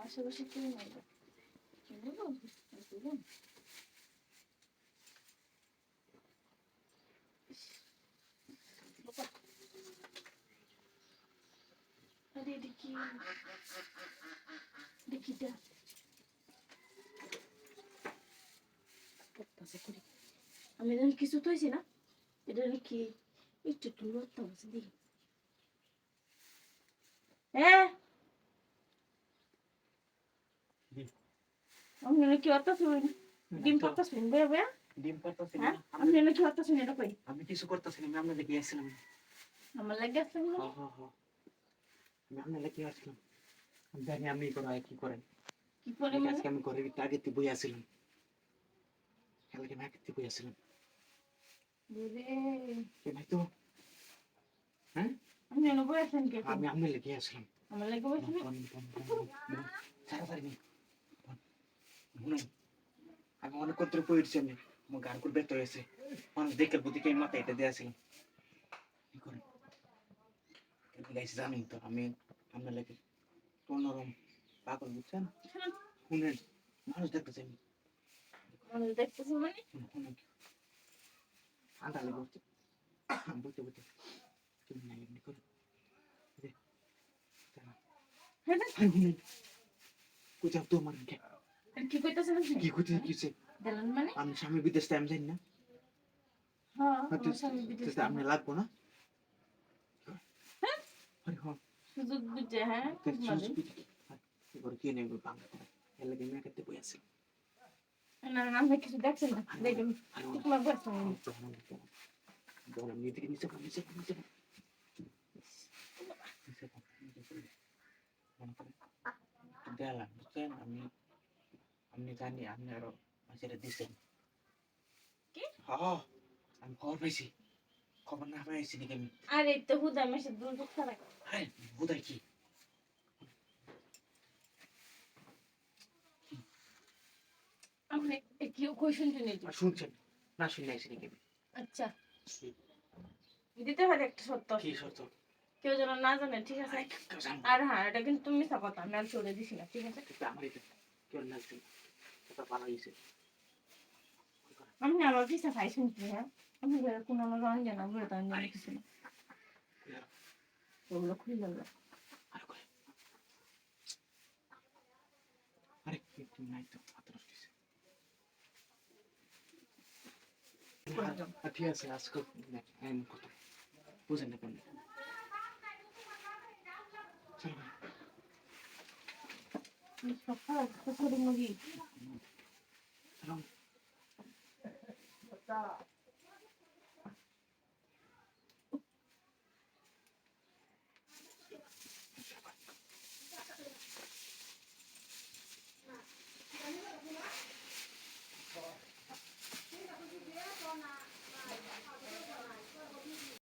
আশেপাশে কেউ নাই আরে এটা কি দেখিটা আমি জানি কিছু তো হয়েছে না এটা নাকি একটু একটু লড়তে দেখি হ্যাঁ আপনি নাকি অত শুন ডিম পাতা শুন বয়া বয়া ডিম পারতাছি হ্যাঁ না আপনি নাকি অত শুন এটা কই আমি কিছু করতেছি না আমি লেগে আসছিলাম আমার লাগে আসছে না হ্যাঁ হ্যাঁ হ্যাঁ আমি লেগে আসছিলাম আমি জানি আপনি করা কি করেন কি করে মানে আজকে আমি ঘরে আগে থেকে বই আসছিলাম কালকে আমি আগে থেকে বই আসছিলাম বুঝে কে ভাই তো হ্যাঁ এনে বই আছেন কে আমি আপনার লেগে আসছিলাম আমার লাগে তাড়াতাড়ি শুনুন আমি অনেক কত পড়েছি আমি আমার গান করে ব্যর্থ হয়েছে। মানুষ দেখে বুদ্ধিকে আমি মাথায় এটা দিয়ে আসছিলাম কি করেন জানেন তো আমি আপনার লাগে অন্যরকম পাগল বুঝছেন? শুনেন মানুষ দেখতেছে আমি। মানুষ দেখতেছে মানে? শুনুন। ঠান্ডা লেগে উঠছে বুঝতে বুঝতে তুমি এমনি করো। হ্যাঁ কোথাও আমার কে- কি কইতাছেন আপনি কি করতে কিছে দিলেন মানে? আমি স্বামী বিদেশ টাইম জানি না। হ্যাঁ স্বামী বিদেশ আপনি লাগবো না। আরে হ্যাঁ সুযোগ বুঝে হ্যাঁ তো খুব ভালো। এবার কি নেবে বাংলা করে? এর লাগে মেয়ে করতে বই আছে। না না, আপনি কিছু দেখছেন না। দেখেন তোমার বয়স বল আমি নিচে নিচে নিচে। মনে বুঝছেন আমি আপনি জানি আপনি আরও মাঝে দিচ্ছেন কি? হ্যাঁ আমি খবর পাইছি। খবর না পাইছি নাকি আমি? আরে তো হুদা মেসে দূর দূর আরে বোধহয় কি? আপনি এ কি কই শুনছেন এই যে? আর শুনছেন? না শুনে আইসি নাকি আমি? আচ্ছা। দিতে পারে একটা সত্য কি সত্য কেউ যেন না জানে ঠিক আছে? আরে হ্যাঁ এটা কিন্তু তুমি কথা আমি আর চলে দিছি না ঠিক আছে? আমার কেউ না ভালো হয়েছে আমি আমার পিছা খাই শুনছি হ্যাঁ আমি কোনো আমার রঞ্জন আমি বের রঞ্জন কিছু না। ওগুলো খুলে গেল আর একটু নাই তো হাত রসতেছে। ঠিক আছে আজকে আমি কত। বুঝেন না কেন সকাল সকালে মুড়ি চলো